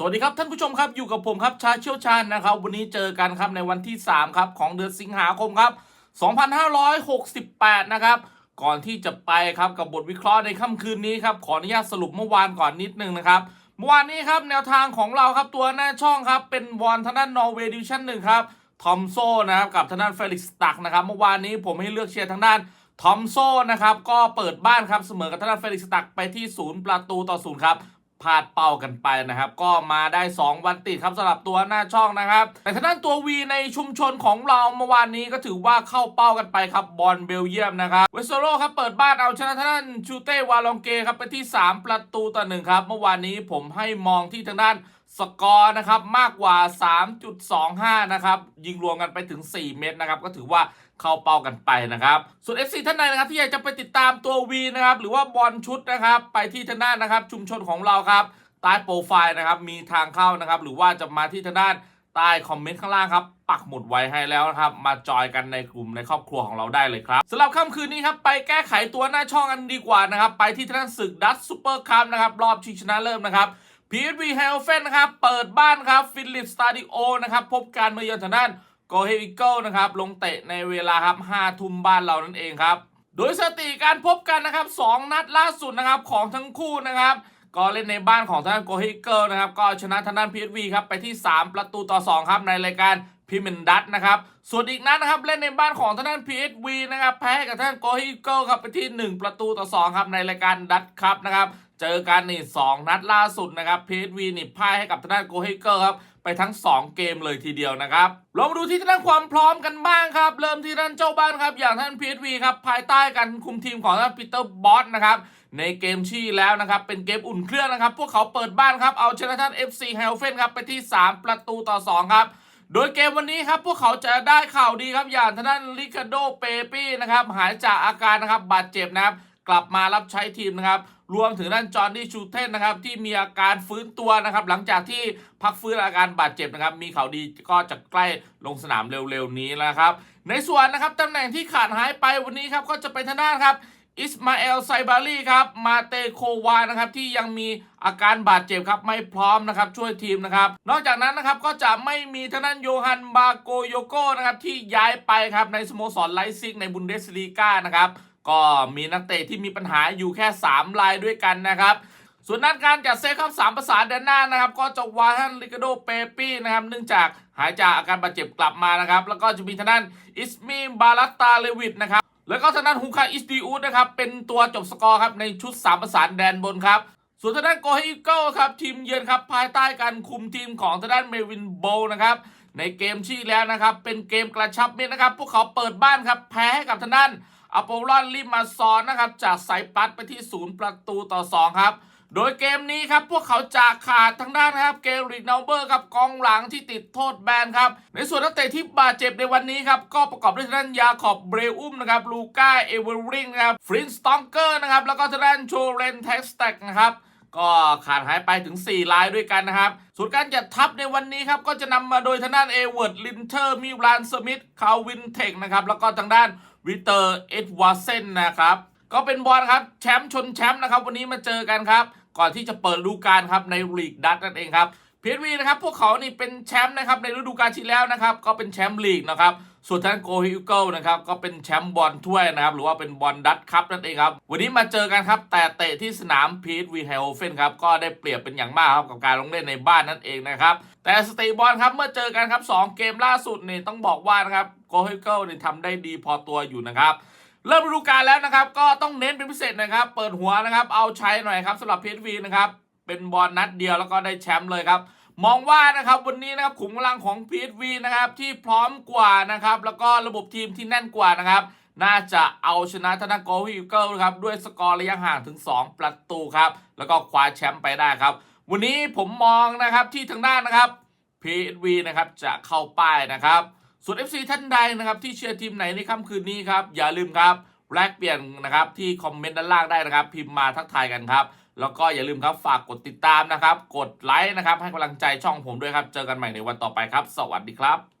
สวัสดีครับท่านผู้ชมครับอยู่กับผมครับชาเชี่ยวชาญนะครับ วันนี้เจอกันครับในวันที่ 3 ครับ ของเดือนสิงหาคมครับ 2568 นะครับ ก่อนที่จะไปครับกับบทวิเคราะห์ในค่ำคืนนี้ครับ ขออนุญาตสรุปเมื่อวานก่อนนิดนึงนะครับเมื่อวานนี้ครับแนวทางของเราครับตัวหน้าช่องครับ เป็นวอนทางด้านนอร์เวย์ดิวชั่นหนึ่งครับทอมโซนะครับกับทางด้านเฟลิกซ์ตักนะครับเมื่อวานนี้ผมให้เลือกเชียร์ทางด้านทอมโซนะครับก็เปิดบ้านครับเสมอกับทางด้านเฟลิกซ์ตักไปที่ศูนย์ประตูต่อศูนย์ครับ พลาดเป้ากันไปนะครับ ก็มาได้ 2 วันติดครับสำหรับตัวหน้าช่องนะครับ แต่ทางด้านตัว V ในชุมชนของเราเมื่อวานนี้ก็ถือว่าเข้าเป้ากันไปครับบอลเบลเยียมนะครับเวสโซโลครับเปิดบ้านเอาชนะทางด้านชูเต้วาลองเกครับไปที่ 3 ประตูต่อหนึ่งครับ เมื่อวานนี้ผมให้มองที่ทางด้านสกอร์นะครับมากกว่า 3.25 นะครับ ยิงรวมกันไปถึง 4 เม็ดนะครับ ก็ถือว่า เข้าเป้ากันไปนะครับ ส่วน FC ท่านใดนะครับ ที่อยากจะไปติดตามตัว V นะครับ หรือว่าบอลชุดนะครับ ไปที่ทางด้านนะครับ ชุมชนของเราครับ ใต้โปรไฟล์นะครับ มีทางเข้านะครับ หรือว่าจะมาที่ทางด้านใต้คอมเมนต์ข้างล่างครับ ปักหมุดไว้ให้แล้วนะครับ มาจอยกันในกลุ่มในครอบครัวของเราได้เลยครับสำหรับค่ำคืนนี้ครับ ไปแก้ไขตัวหน้าช่องกันดีกว่านะครับ ไปที่ทางด้านศึกดัตซูเปอร์คัพนะครับ รอบชิงชนะเลิศนะครับ PSV h e l f e n นะครับ เปิดบ้านครับ ฟิลิปสตาดิโอนะครับ พบการมาเยือนทางด้าน โกเฮวิเกิลนะครับลงเตะในเวลาครับ5ทุ่มบ้านเรานั่นเองครับ โดยสติการพบกันนะครับ2นัดล่าสุดนะครับของทั้งคู่นะครับ ก็เล่นในบ้านของทางด้านโกเฮเกิลนะครับก็ชนะทางด้าน PSV ครับไปที่ 3 ประตูต่อ 2 ครับในรายการพิมเมนดัตนะครับ ส่วนอีกนัดนะครับเล่นในบ้านของทางด้าน PSV นะครับแพ้ให้กับทางด้านโกเฮเกิลครับไปที่ 1 ประตูต่อ 2 ครับในรายการดัตครับนะครับ เจอกันนี่สองนัดล่าสุดนะครับ PSV นี่พ่ายให้กับทางด้านโกเฮเกิลครับ ไปทั้ง 2 เกมเลยทีเดียวนะครับเรามาดูที่ด้านความพร้อมกันบ้างครับ เริ่มที่ด้านเจ้าบ้านครับ อย่างท่าน PSV ครับ ภายใต้การคุมทีมของท่านปีเตอร์บอสนะครับในเกมที่แล้วนะครับ เป็นเกมอุ่นเครื่องนะครับ พวกเขาเปิดบ้านครับ เอาชนะท่าน FC h e l f e n ครับ ไปที่ 3 ประตูต่อ 2 ครับ โดยเกมวันนี้ครับพวกเขาจะได้ข่าวดีครับอย่างทางด้านลิคาโดเปปี้นะครับหายจากอาการนะครับบาดเจ็บนะครับ กลับมารับใช้ทีมนะครับรวมถึงด้านจอห์นนี่ชูเทนนะครับที่มีอาการฟื้นตัวนะครับหลังจากที่พักฟื้นอาการบาดเจ็บนะครับมีข่าวดีก็จะใกล้ลงสนามเร็วๆนี้แล้วครับในส่วนนะครับตำแหน่งที่ขาดหายไปวันนี้ครับก็จะเป็นทางด้านครับอิสมาเอลไซบารีครับมาเตโควานะครับที่ยังมีอาการบาดเจ็บครับไม่พร้อมนะครับช่วยทีมนะครับ นอกจากนั้นนะครับก็จะไม่มีทางด้านโยฮันบาโกโยโกนะครับที่ย้ายไปครับในสโมสรไลซิกในบุนเดสลีกานะครับ ก็มีนักเตะที่มีปัญหาอยู่แค่ 3 รายด้วยกันนะครับ ส่วนด้านการจัดเซตครับสามประสานแดนหน้านะครับ ก็จะวาทันลิกาโดเปปี้นะครับ เนื่องจากหายจากอาการบาดเจ็บกลับมานะครับ แล้วก็จะมีทางด้านอิสมีบาลัตตาเลวิดนะครับ แล้วก็ทางด้านฮูคาอิสติอุสนะครับ เป็นตัวจบสกอร์ครับในชุด3ประสานแดนบนครับส่วนทางด้านโกเฮอิเกิลครับทีมเยือนครับภายใต้การคุมทีมของทางด้านเมวินโบนะครับในเกมที่แล้วนะครับเป็นเกมกระชับมิตรนะครับ พวกเขาเปิดบ้านครับแพ้ให้กับทางด้าน อโปลอนลิมาซอนนะครับ จากไซปัสไปที่0ประตูต่อ 2 ครับ โดยเกมนี้ครับ พวกเขาจะขาดทางด้านนะครับ เกลริกนอเบอร์ครับกองหลังที่ติดโทษแบนครับ ในส่วนนักเตะที่บาดเจ็บในวันนี้ครับ ก็ประกอบด้วยทางด้านยาขอบเบรอุมนะครับ ลูก้า เอเวอร์ริงนะครับ ฟรินสตองเกอร์นะครับ แล้วก็ทางด้านโชเรนเท็กสแต็กนะครับก็ขาดหายไปถึง4รายด้วยกันนะครับส่วนการจัดทัพในวันนี้ครับ ก็จะนำมาโดยทางด้านเอเวิร์ดลินเทอร์มิลานสมิธคาวินเทคนะครับ แล้วก็ทางด้าน วิเตอร์เอ็ดวาเซนนะครับ ก็เป็นบอลครับแชมป์ชนแชมป์นะครับ วันนี้มาเจอกันครับ ก่อนที่จะเปิดฤดูกาลครับในลีกดัตนั่นเองครับเพีเอวีนะครับ พวกเขานี่เป็นแชมป์นะครับในฤดูกาลที่แล้วนะครับ ก็เป็นแชมป์ลีกนะครับส่วนทางโกฮิวเกิลนะครับก็เป็นแชมป์บอลถ้วยนะครับ หรือว่าเป็นบอลดัตคัพนั่นเองครับ วันนี้มาเจอกันครับ แต่เตะที่สนามพีทวีเฮลเฟนครับ ก็ได้เปรียบเป็นอย่างมากครับ กับการลงเล่นในบ้านนั่นเองนะครับ แต่สเตย์บอลครับเมื่อเจอกันครับ 2 เกมล่าสุดนี่ต้องบอกว่านะครับ โกฮิเกิลเนี่ยทำได้ดีพอตัวอยู่นะครับเริ่มฤดูกาลแล้วนะครับ ก็ต้องเน้นเป็นพิเศษนะครับ เปิดหัวนะครับ เอาใช้หน่อยครับสำหรับ PSV นะครับ เป็นบอลนัดเดียวแล้วก็ได้แชมป์เลยครับ มองว่านะครับวันนี้นะครับขุมกำลังของ PSV นะครับที่พร้อมกว่านะครับ แล้วก็ระบบทีมที่แน่นกว่านะครับ น่าจะเอาชนะธนาโกฮิวเกิลครับด้วยสกอร์ระยะห่างถึง 2 ประตูครับ แล้วก็คว้าแชมป์ไปได้ครับ วันนี้ผมมองนะครับที่ทางด้านนะครับ PSV นะครับจะเข้าป้ายนะครับ ส่วน FC ท่านใดนะครับที่เชียร์ทีมไหนในค่ำคืนนี้ครับอย่าลืมครับแลกเปลี่ยนนะครับที่คอมเมนต์ด้านล่างได้นะครับ พิมพ์มาทักทายกันครับ แล้วก็อย่าลืมครับฝากกดติดตามนะครับ กดไลค์นะครับให้กำลังใจช่องผมด้วยครับ เจอกันใหม่ในวันต่อไปครับ สวัสดีครับ